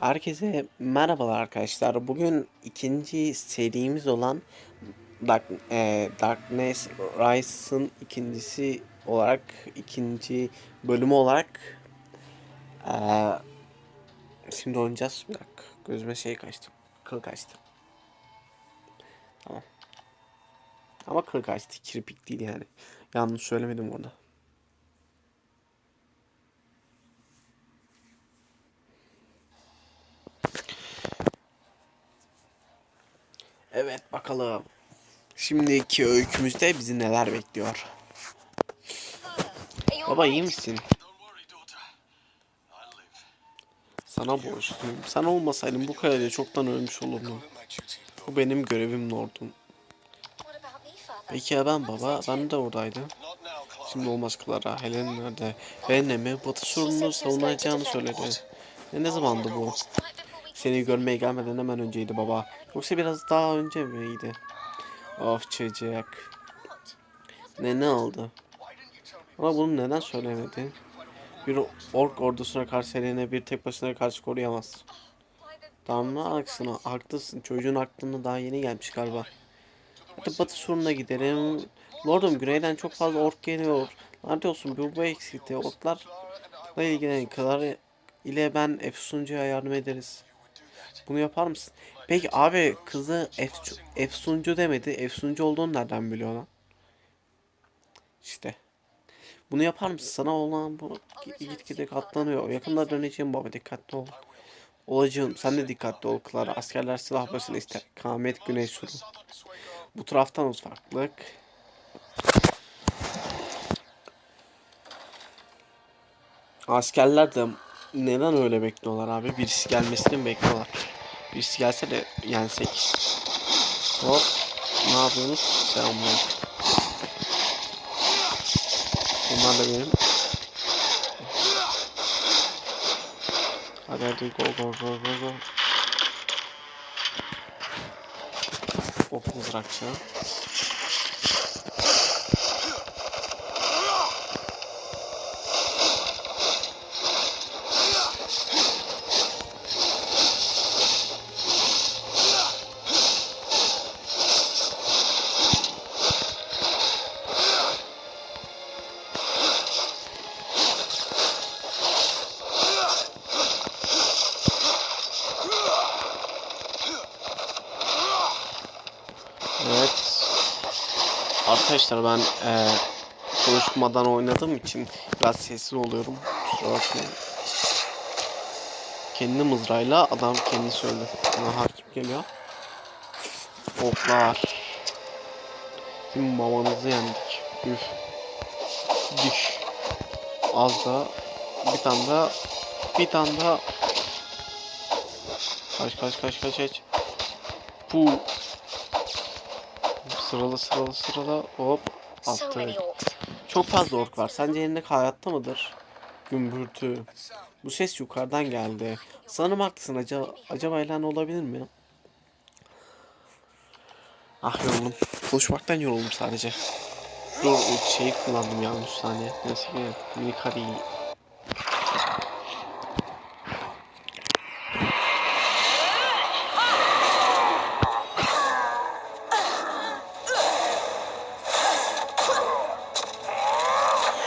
Herkese merhabalar arkadaşlar. Bugün ikinci serimiz olan Dark, e, Darkness Rises'ın ikincisi olarak ikinci bölümü olarak e, şimdi oynayacağız. Bir dakika. Gözüme şey kaçtı. Kıl kaçtı. Tamam. Ama kıl kaçtı. Kirpik değil yani. Yanlış söylemedim orada. Evet bakalım. Şimdiki öykümüzde bizi neler bekliyor? Baba iyi misin? Sana borçluyum. Sen olmasaydın bu kalede çoktan ölmüş olurdum. Bu benim görevim Nord'um. Peki ya ben baba? Ben de oradaydım. Şimdi olmaz Clara. Helen nerede? Bennem'i batı sorununu savunacağını söyledi. E ne zamandı bu? Seni görmeye gelmeden hemen önceydi baba. Yoksa biraz daha önce miydi? Of çocuk. Ne ne oldu? Ama bunu neden söylemedin? Bir ork ordusuna karşı Helen'e bir tek başına karşı koruyamaz. Damla aksına haklısın. Çocuğun aklına daha yeni gelmiş galiba. Hadi batı sorununa gidelim. Lordum güneyden çok fazla ork geliyor. Nerede olsun bu bu eksikti. Orklarla ilgilenen kadar ile ben Efsuncu'ya yardım ederiz. Bunu yapar mısın? Peki abi kızı Ef Efsuncu demedi. Efsuncu olduğunu nereden biliyor lan? İşte. Bunu yapar mısın? Sana olan bu gitgide katlanıyor. Yakında döneceğim baba dikkatli ol. Olacağım. Sen de dikkatli ol Clara. Askerler silah başına ister. Kamet Güney Suru. Bu taraftan uzaklık. Askerler de neden öyle bekliyorlar abi? Birisi gelmesini bekliyorlar? Birisi gelse de yensek. Hop. Ne yapıyorsunuz? Selamlar. Bunlar da benim. Hadi hadi go go go go go. Ok mızrakçı. Arkadaşlar ben e, konuşmadan oynadığım için biraz sessiz oluyorum. Kusura bakmayın. Kendi mızrağıyla adam kendisi öldü. Buna hakim geliyor. Oklar. Şimdi mamanızı yendik. Üf. Diş. Az da. Bir tane daha. Bir tane daha. Kaç kaç kaç kaç kaç. Puh. Sıralı sıralı sıralı hop attık. Çok fazla ork var. Sence elinde hayatta mıdır? Gümbürtü. Bu ses yukarıdan geldi. Sanırım haklısın. Acaba, acaba ilan olabilir mi? Ah yoruldum. Konuşmaktan yoruldum sadece. Dur şeyi kullandım yanlış saniye. Neyse ki minik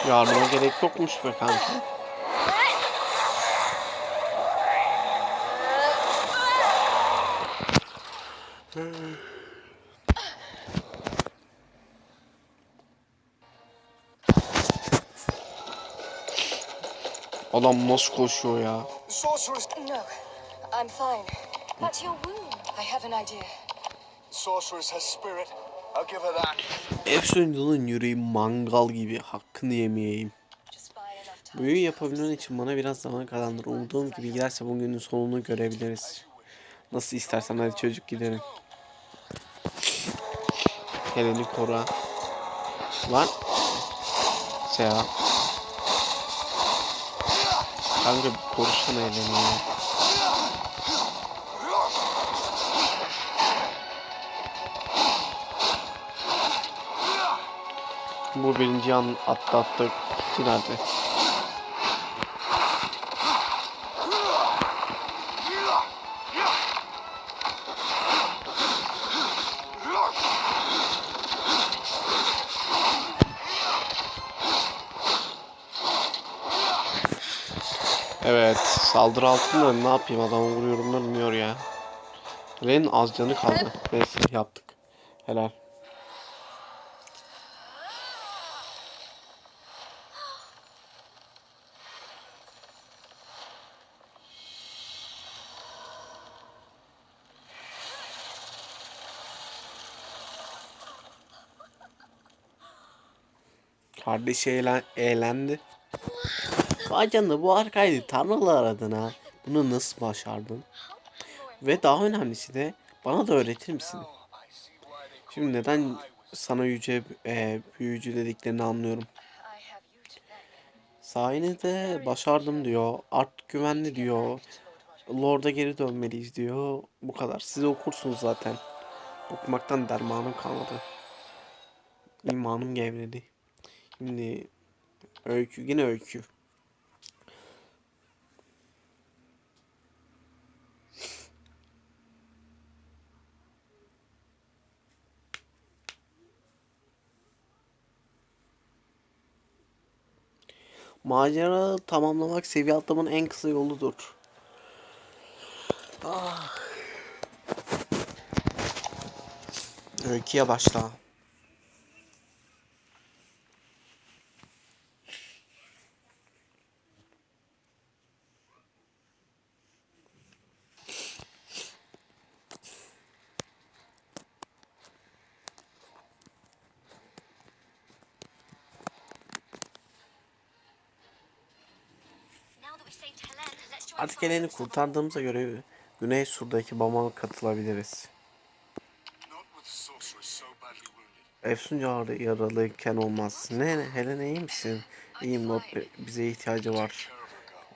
Yardıma gerek yokmuş be kanka. Adam nasıl koşuyor ya? Sorceress, No, I'm fine. But your wound. I have an idea. Sorceress has spirit. Efsuncu'nun yüreği mangal gibi hakkını yemeyeyim. Büyü yapabilmen için bana biraz zaman kazandır. Umduğum gibi giderse bugünün sonunu görebiliriz. Nasıl istersen hadi çocuk gidelim. Helen'i koru. Lan. Seha. Kanka bir korusana Helen'i Bu birinci an atlattık finalde. Evet saldırı altında ne yapayım adamı vuruyorum bilmiyor ya. Ren az canı kaldı. Neyse yaptık. Helal. Kardeşi eğlen eğlendi. Vay canına bu arkaydı tanrılar adına. Bunu nasıl başardın? Ve daha önemlisi de bana da öğretir misin? Şimdi neden sana yüce e, büyücü dediklerini anlıyorum. Sayenizde başardım diyor. Art güvenli diyor. Lord'a geri dönmeliyiz diyor. Bu kadar. Siz okursunuz zaten. Okumaktan dermanım kalmadı. İmanım gevredi. Şimdi öykü yine öykü. Macera tamamlamak seviye atlamanın en kısa yoludur. Ah. Öyküye başla. Artık Southern kurtardığımıza göre Güney Sur'daki Bama katılabiliriz. Not. Efsun yaralı, yaralıyken olmaz. Ne Helen iyi misin? İyiyim Be- bize ihtiyacı var.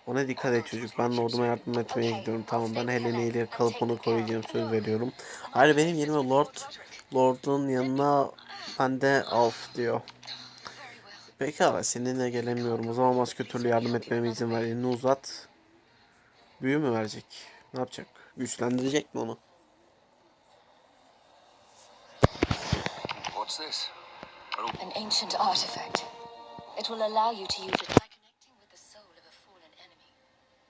Ona dikkat et çocuk. Ben Lord'uma yardım etmeye gidiyorum. Tamam ben Helen'i ile kalıp onu koruyacağım söz veriyorum. Hayır benim yerime Lord Lord'un yanına ben de of diyor. Well. Pekala seninle gelemiyorum. O zaman başka türlü yardım etmeme izin ver. Elini uzat. Büyü mü verecek? Ne yapacak? Güçlendirecek mi onu? What's this? An ancient artifact. It will allow you to use it by connecting with the soul of a fallen enemy.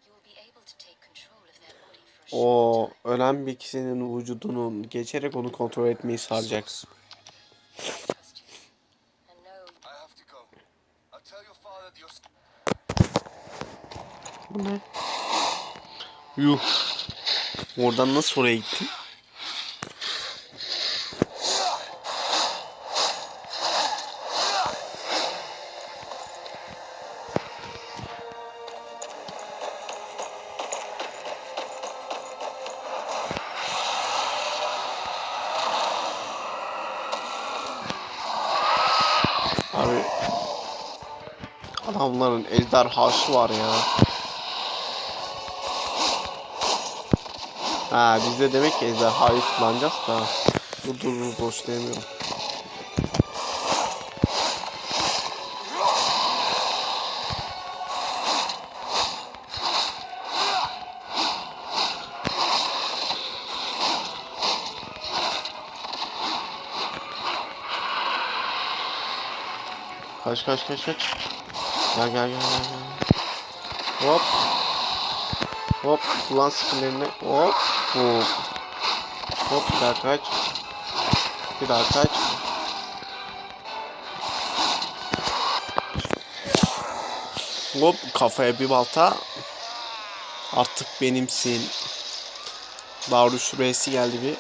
You will be able to take control of their body for a short O time. ölen bir kişinin vücudunun geçerek onu kontrol etmeyi sağlayacak. I trust you. And know I have to go. I'll tell your father that you're. Bu ne? Yuh. Oradan nasıl oraya gittin? Abi adamların ejderhası var ya. Ha biz de demek ki ejderhayı kullanacağız da. Dur dur dur boşlayamıyorum. Kaç kaç kaç kaç. Gel gel gel gel. gel. Hop. Hop kullan skillerini. Hop. Hop. Hop bir daha kaç. Bir daha kaç. Hop kafaya bir balta. Artık benimsin. Darius Reis'i geldi bir.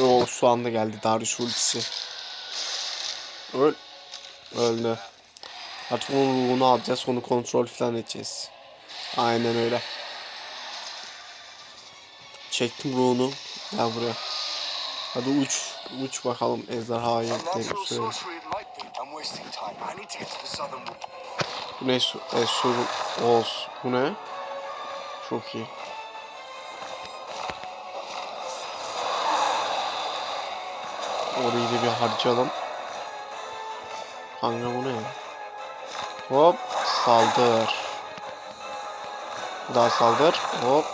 Yo şu anda geldi Darius ultisi. Öl. Öldü. Artık onun ruhunu alacağız. Onu kontrol falan edeceğiz. Aynen öyle. Çektim ruhunu. Gel buraya. Hadi uç. Uç bakalım ejderhayı. Bu ne? su- E, Oğuz. Bu ne? Çok iyi. Orayı da bir harcayalım. Kanka bu ne? Hop saldır. Bir daha saldır. Hop.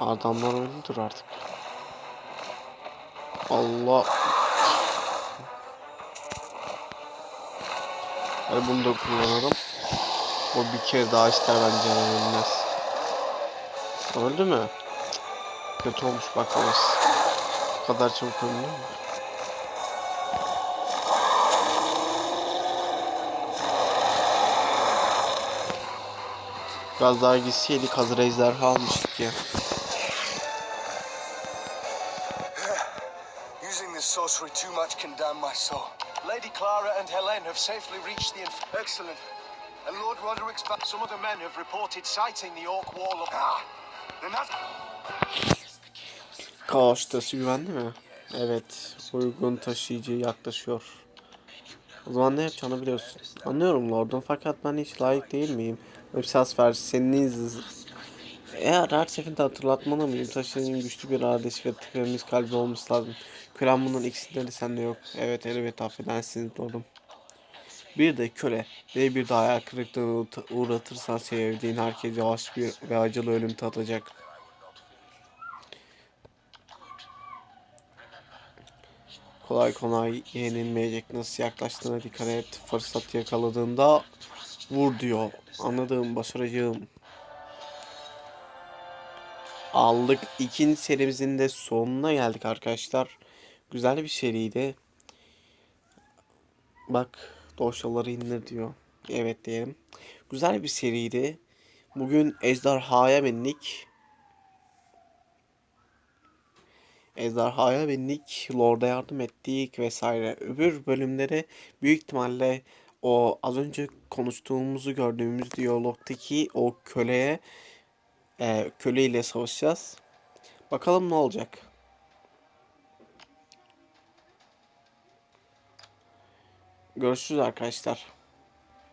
Adamlar öldüdür artık. Allah. Hadi bunu da kullanalım. O bir kere daha ister bence ölmez. Öldü mü? Kötü olmuş bakalım. Bu kadar çabuk öldü mü? Biraz daha gitseydik hazır ejderha almıştık ya. Using this sorcery too much can damn my soul. Lady Clara and Helene have safely reached the inf- Excellent. And Lord Roderick's back. Some of the men have reported sighting the Orc Wall of... Ah! Then that's... Kaos taşı güvenli mi? Evet. Uygun taşıyıcı yaklaşıyor. O zaman ne yapacağını biliyorsun. Anlıyorum Lordum fakat ben hiç layık değil miyim? Öpsas ver seniniz. Eğer her seferinde hatırlatmalı mıyım? Taşının güçlü bir iradesi ve temiz kalbi olması lazım. Kölen bunun ikisinde de sende yok. Evet elbette affedersiniz Lordum. Bir de köle ve bir daha ayak kırıklığına uğra- uğratırsan sevdiğin herkes yavaş bir ve acılı ölüm tadacak. Kolay kolay yenilmeyecek. Nasıl yaklaştığına dikkat et. Fırsat yakaladığında vur diyor. Anladım başaracağım. Aldık. İkinci serimizin de sonuna geldik arkadaşlar. Güzel bir seriydi. Bak dosyaları indir diyor. Evet diyelim. Güzel bir seriydi. Bugün Ejderha'ya bindik. Ejderha'ya bindik, Lord'a yardım ettik vesaire. Öbür bölümleri büyük ihtimalle o az önce konuştuğumuzu gördüğümüz diyalogtaki o köleye e, köleyle savaşacağız. Bakalım ne olacak. Görüşürüz arkadaşlar.